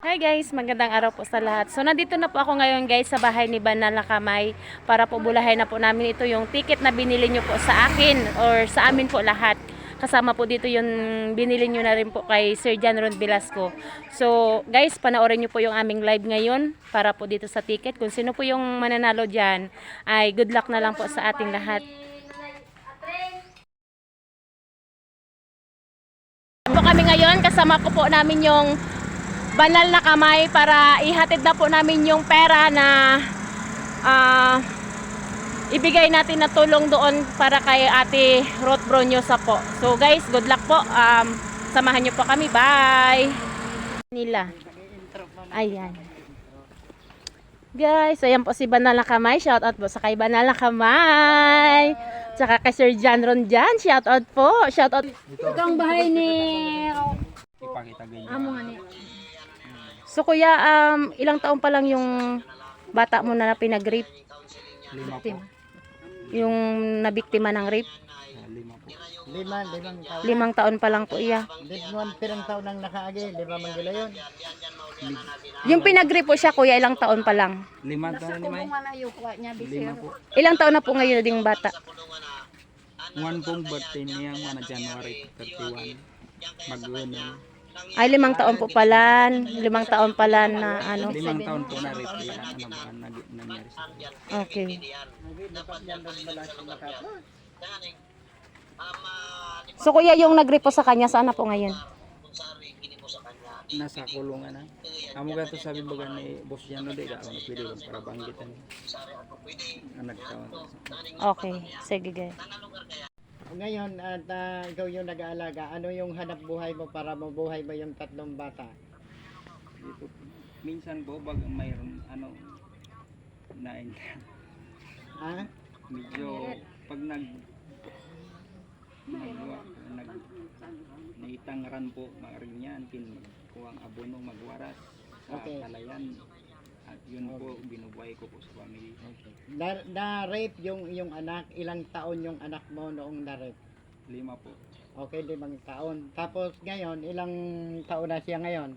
Hi guys, magandang araw po sa lahat. So nandito na po ako ngayon guys sa bahay ni Banal na Kamay para po bulahin na po namin ito yung ticket na binili nyo po sa akin or sa amin po lahat. Kasama po dito yung binili nyo na rin po kay Sir John Ron Velasco. So guys, panoorin nyo po yung aming live ngayon para po dito sa ticket. Kung sino po yung mananalo dyan, ay good luck na lang po sa ating lahat. po kami ngayon, kasama ko po namin yung banal na kamay para ihatid na po namin yung pera na ah, ibigay natin na tulong doon para kay Ate Ruth Bronyosa po. So guys, good luck po. Um, samahan niyo po kami. Bye! Nila. Ayan. Guys, ayan po si Banal na Kamay. Shout out po sa kay Banal na Kamay. Tsaka kay Sir John Ron dyan. Shout out po. Shout out. Ito ang bahay ni ipakita ganyan. amo nga ni. So kuya, um, ilang taon pa lang yung bata mo na pinag-rape? Lima po. Tim. Yung nabiktima ng rape? Ah, lima po. Lima, limang taon. Limang taon pa lang po iya. Limang pirang taon nang nakaagi, lima manggila yun. Yung pinag-rape po siya kuya, ilang taon pa lang? Lima taon ni May. Lima po. Ilang taon na po ngayon ding bata? One pong birthday niya mga January 31. Mag-uno. Ay, limang taon po pala. Limang taon pala na ano. Limang taon po na rape yan. Ano ba nangyari sa. Okay. So kuya, yung nag-rape po sa kanya, saan na po ngayon? Nasa kulungan na. Amo ka to sabi baga ni Boss Jano de ako na pwede lang para banggitan. Taon. Okay, sige guys. Ngayon, at ah, ikaw yung nag-aalaga, ano yung hanap buhay mo para mabuhay mo yung tatlong bata? Dito, minsan po bag mayroon ano nain Ha? medyo pag nag magwa nag naitangran po maaring yan kin magkuhang abono magwaras sa Okay. palayan at yun po binubuhay ko po sa family Na, na-rape yung, yung anak, ilang taon yung anak mo noong na-rape? lima po Okay, limang taon. Tapos ngayon, ilang taon na siya ngayon?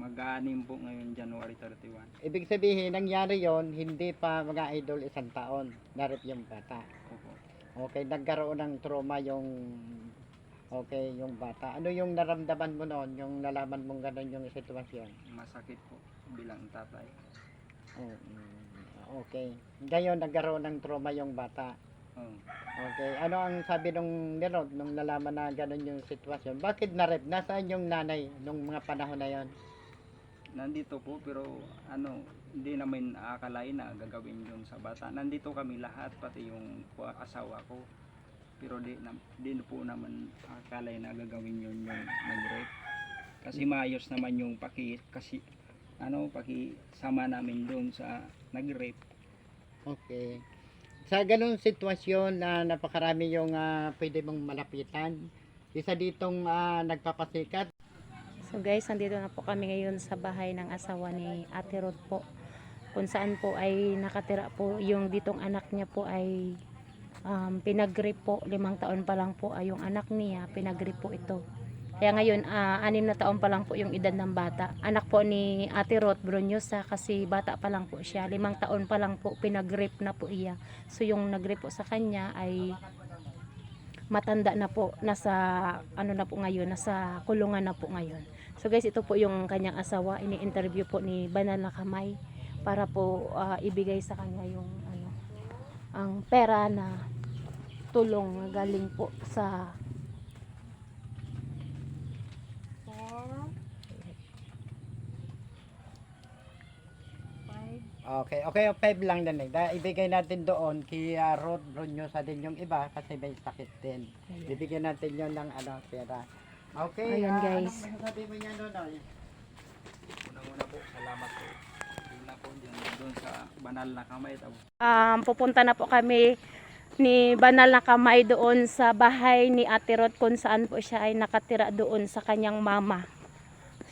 mag-aanim po ngayon January 31 Ibig sabihin, nangyari yon hindi pa mga idol isang taon, na-rape yung bata. Opo. Okay, nagkaroon ng trauma yung okay, yung bata. Ano yung naramdaman mo noon, yung nalaman mong ganun yung sitwasyon? masakit po bilang tatay okay. Ngayon nagkaroon ng trauma yung bata. oh. Okay. Ano ang sabi nung nirod nung nalaman na ganun yung sitwasyon? Bakit na-rape? Nasaan yung nanay nung mga panahon na yon? nandito po pero ano hindi namin akalain na gagawin yun sa bata nandito kami lahat pati yung asawa ko pero di, na, di po naman akalain na gagawin yun yung nag-rape kasi maayos naman yung paki kasi ano pakisama namin doon sa nag-rape Okay. Sa ganung sitwasyon na napakarami yung ah, pwede mong malapitan, isa ditong ah, nagpapasikat So guys, nandito na po kami ngayon sa bahay ng asawa ni Ate Ruth po. Kung saan po ay nakatira po yung ditong anak niya po ay um, pinag-rape po. Limang taon pa lang po ay yung anak niya, pinag-rape po ito. Kaya ngayon, ah, anim na taon pa lang po yung edad ng bata. Anak po ni Ate Ruth Brunyosa kasi bata pa lang po siya. Limang taon pa lang po, pinag-rape na po iya. So yung nag-rape po sa kanya ay matanda na po, nasa ano na po ngayon, nasa kulungan na po ngayon. So guys, ito po yung kanyang asawa, ini-interview po ni Banal na Kamay para po ah, ibigay sa kanya yung ano, ang pera na tulong galing po sa Okay, okay, five lang din. eh. Ibigay natin doon kay uh, Rod Brunyosa din yung iba kasi may sakit din. Bibigyan natin yon ng ano, pera. Okay, Ayan, ah, guys. Ano masasabi mo niya doon? oh? unang-una po salamat po una po dyan doon sa banal na kamay um, pupunta na po kami ni Banal na Kamay doon sa bahay ni Ate Rod kung saan po siya ay nakatira doon sa kanyang mama.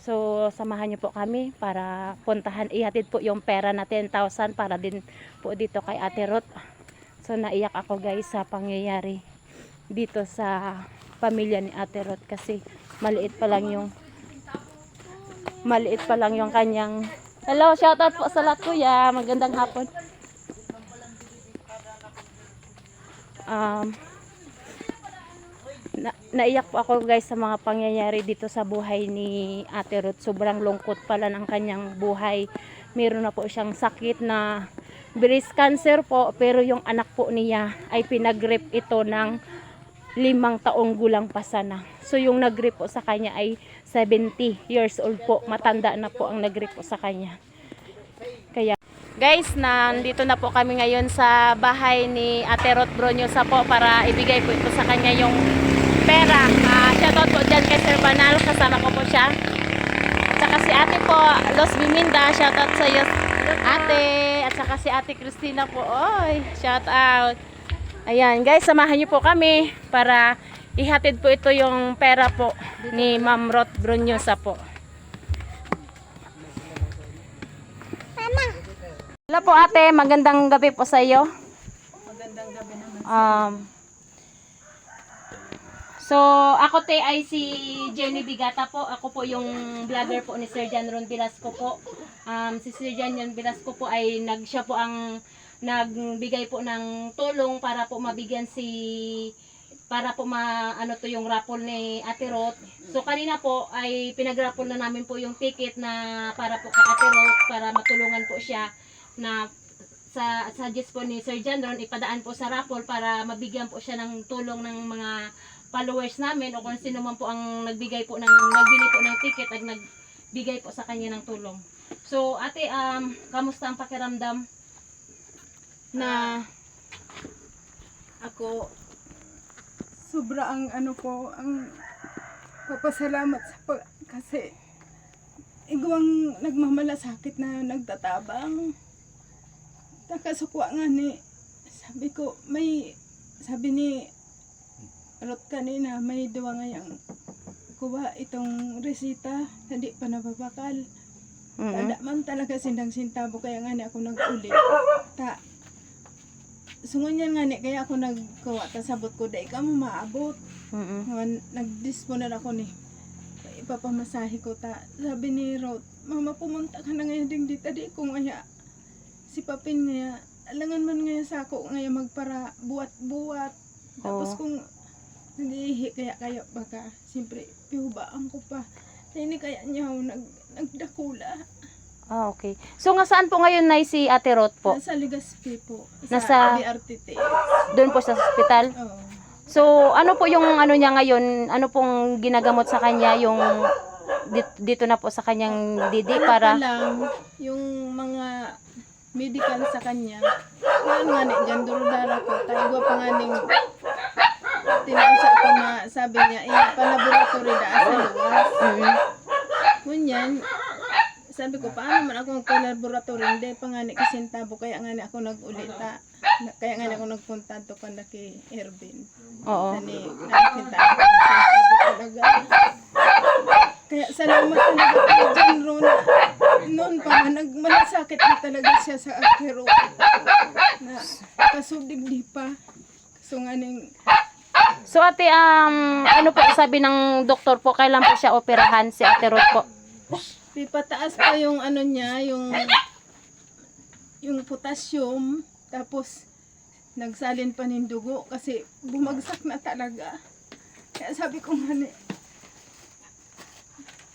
So, samahan niyo po kami para puntahan, ihatid po yung pera na 10,000 para din po dito kay Ate Rod. So, naiyak ako guys sa pangyayari dito sa pamilya ni Ate Rod kasi maliit pa lang yung Maliit pa lang yung kanyang... Hello, shoutout po sa lahat kuya. Magandang hapon. Um, naiyak po ako guys sa mga pangyayari dito sa buhay ni Ate Ruth. Sobrang lungkot pala ng kanyang buhay. Meron na po siyang sakit na breast cancer po pero yung anak po niya ay pinag-rip ito ng limang taong gulang pa sana. So yung nag-rip po sa kanya ay 70 years old po. Matanda na po ang nag-rip po sa kanya. Kaya Guys, nandito na po kami ngayon sa bahay ni Ate Ruth Bronyosa po para ibigay po ito sa kanya yung pera. Uh, shoutout po dyan kay Sir Banal, kasama ko po siya. At saka si ate po, Los Biminda, shoutout sa iyo ate. At saka si ate Christina po, oy, shoutout. Ayan, guys, samahan niyo po kami para ihatid po ito yung pera po ni Ma'am Ruth Bronyosa po. Hello po ate, magandang gabi po sa iyo. Magandang gabi naman. Um, so, ako te ay si Jenny Bigata po. Ako po yung vlogger po ni Sir John Ron Velasco po. Um, si Sir John Ron Velasco po ay nag, siya po ang nagbigay po ng tulong para po mabigyan si para po ma ano to yung raffle ni Ate Roth. So kanina po ay pinagraffle na namin po yung ticket na para po kay Ate Roth para matulungan po siya na sa suggest po ni Sir John Ron ipadaan po sa raffle para mabigyan po siya ng tulong ng mga followers namin o kung sino man po ang nagbigay po ng nagbili po ng ticket at nagbigay po sa kanya ng tulong. So ate um kamusta ang pakiramdam na Ako, sobra ang ano ko, ang papasalamat sa pag, kasi igawang nagmamalasakit na nagtatabang. Takasukwa nga ni, sabi ko, may, sabi ni Rot kanina, may duwa ngayang kuha itong resita, hindi pa nababakal. mm Tada man talaga sindang sintabo kaya nga ni ako nag-uli. Ta Sungon yan nga ni kaya ako nagkuha ta sabot ko dai ka mo maabot. Nga nag-disponer ako ni ipapamasahe ko ta. Sabi ni Rod, mama pumunta ka na ngayon ding dita di ko ngaya. Si Papin ngaya, alangan man ngaya sa ako ngaya magpara buwat-buwat. Tapos Oo. kung nag-ihi kaya kayo baka siyempre pihubaan ko pa. Hindi kaya niya ako nag, nagdakula. Ah, okay. So nga saan po ngayon na si Ate Roth po? Nasa Legazpi po. Nasa- Sa BRTT. Doon po sa hospital? Oo. So, ano po yung ano niya ngayon? Ano pong ginagamot sa kanya yung dito, dito na po sa kanyang didi Ano para pa lang, yung mga medical sa kanya, yan nga ni, dyan durudara ko, tayo pa nga ning tinansa ko na sabi niya, eh, pa-laboratory da sa luwas. Mm. Ngunyan, sabi ko, paano man ako magpa-laboratory, hindi pa nga ni kisintabo, kaya nga ako nag-ulita. Na- Kaya nga ako nagpunta to kan kay Ervin. Oo. Ang sinasabi talaga. Kaya salamat talaga kay John Rona. Noon pa nagmalasakit na talaga siya sa akero. Na kasudig di pa. So nga ning, So ate, um, ano po sabi ng doktor po, kailan po siya operahan si Ate Roth po? pipataas pa yung ano niya, yung yung potassium. Tapos, nagsalin pa ng dugo kasi bumagsak na talaga. Kaya sabi ko ni,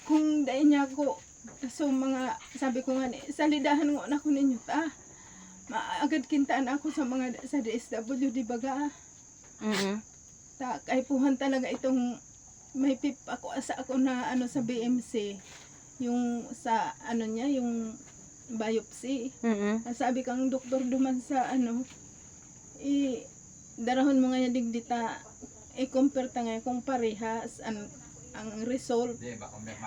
kung dahil niya ako, so mga, sabi ko nga salidahan mo na ko ninyo ta. Maagad kintaan ako sa mga sa DSW, di ba ga? Mm Ta, kaipuhan talaga itong may pip ako asa ako na ano sa BMC yung sa ano niya yung biopsy. -mm. sabi kang doktor duman sa ano i darahon mo nga digdita i-compare ta nga kung parehas ang ang result.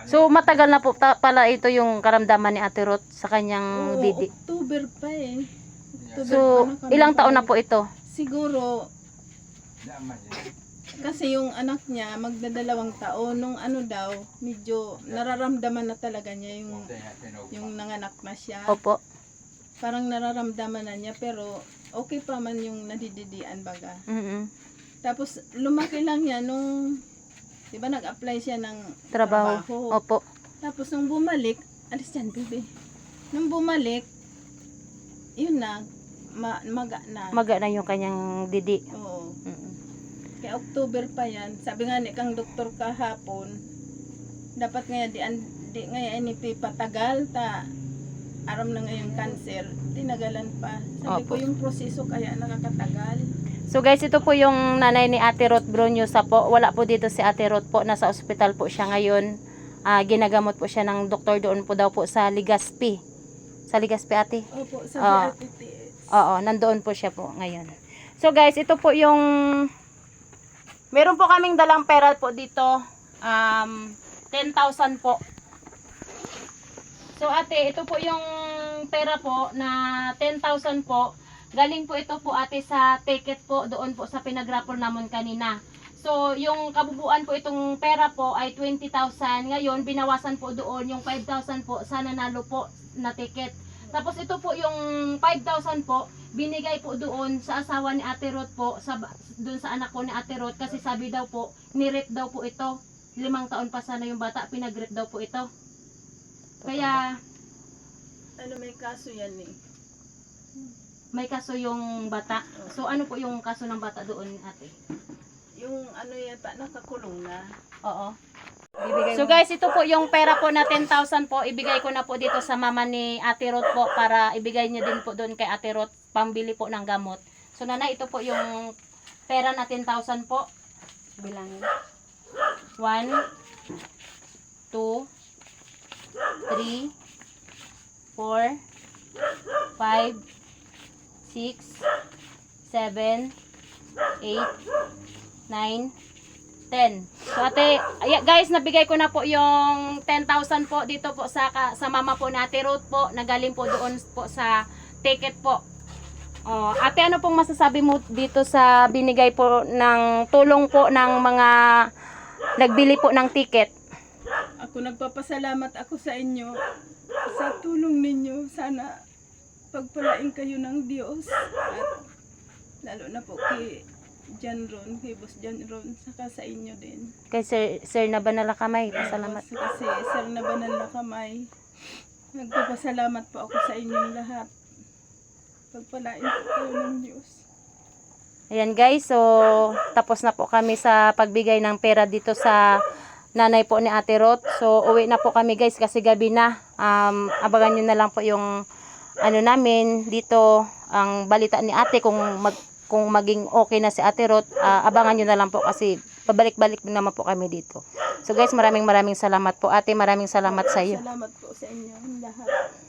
So matagal na po ta- pala ito yung karamdaman ni Ate Roth sa kanyang Oo, didi. October pa eh. October So, pa ilang taon na po ito? siguro kasi yung anak niya magdadalawang taon nung ano daw medyo nararamdaman na talaga niya yung yung nanganak na siya Opo. parang nararamdaman na niya pero okay pa man yung nadididian baga Mm tapos lumaki lang yan nung di ba nag-apply siya ng Trabaho. trabaho Opo. Tapos nung bumalik, alis dyan, bebe. Nung bumalik, yun na, ma maga na. Maga na yung kanyang didi. Oo. Kaya October pa yan. Sabi nga ni kang doktor kahapon, dapat nga di, an, di nga ni patagal ta aram na ngayong cancer, tinagalan pa. Sabi Opo. ko yung proseso kaya nakakatagal. So guys, ito po yung nanay ni Ate Ruth Brunyosa po. Wala po dito si Ate Ruth po. Nasa ospital po siya ngayon. Ah, ginagamot po siya ng doktor doon po daw po sa Ligaspi. Sa Ligaspi ate? Opo. Ate Tis. Oo, nandoon po siya po ngayon. So guys, ito po yung Meron po kaming dalang pera po dito. Um 10,000 po. So ate, ito po yung pera po na 10,000 po. Galing po ito po ate sa ticket po doon po sa pinagrapol naman kanina. So yung kabubuan po itong pera po ay 20,000. Ngayon binawasan po doon yung 5,000 po sa nanalo po na ticket. Tapos ito po yung 5,000 po, binigay po doon sa asawa ni Ate Ruth po, sa, doon sa anak ko ni Ate Ruth, kasi sabi daw po, nirip daw po ito. Limang taon pa sana yung bata, pinagrip daw po ito. Kaya, Ano may kaso yan eh. may kaso yung bata. So, ano po yung kaso ng bata doon, ate? Yung ano yata nakakulong na. Oo. So guys, ito po yung pera po na 10,000 po. Ibigay ko na po dito sa mama ni Ate Ruth po para ibigay niya din po doon kay Ate Ruth pambili po ng gamot. So nanay, ito po yung pera na 10,000 po. Bilangin. 1 2 3 4 5 6 7 8 9 10. So ate, ay, guys, nabigay ko na po yung 10,000 po dito po sa sa mama po Ate Ruth po, na galing po doon po sa ticket po. Oh, ate, ano pong masasabi mo dito sa binigay po ng tulong po ng mga nagbili po ng ticket? Ako nagpapasalamat ako sa inyo sa tulong ninyo. Sana pagpalain kayo ng Diyos at lalo na po kay John Ron, kay Boss John Ron, saka sa inyo din. Kay Sir, Sir Nabanala Kamay, pasalamat. Kasi sir na banal na kamay. Nagpapasalamat po ako sa inyong lahat. Pagpalain po kayo ng Diyos. Ayan guys, so tapos na po kami sa pagbigay ng pera dito sa nanay po ni Ate Ruth. So uwi na po kami guys kasi gabi na. Um, abangan nyo na lang po yung ano namin dito ang balita ni ate kung mag kung maging okay na si Ate Ruth, ah, abangan nyo na lang po kasi pabalik-balik naman po kami dito. So guys, maraming maraming salamat po ate, maraming salamat sa iyo. Salamat po sa inyo lahat.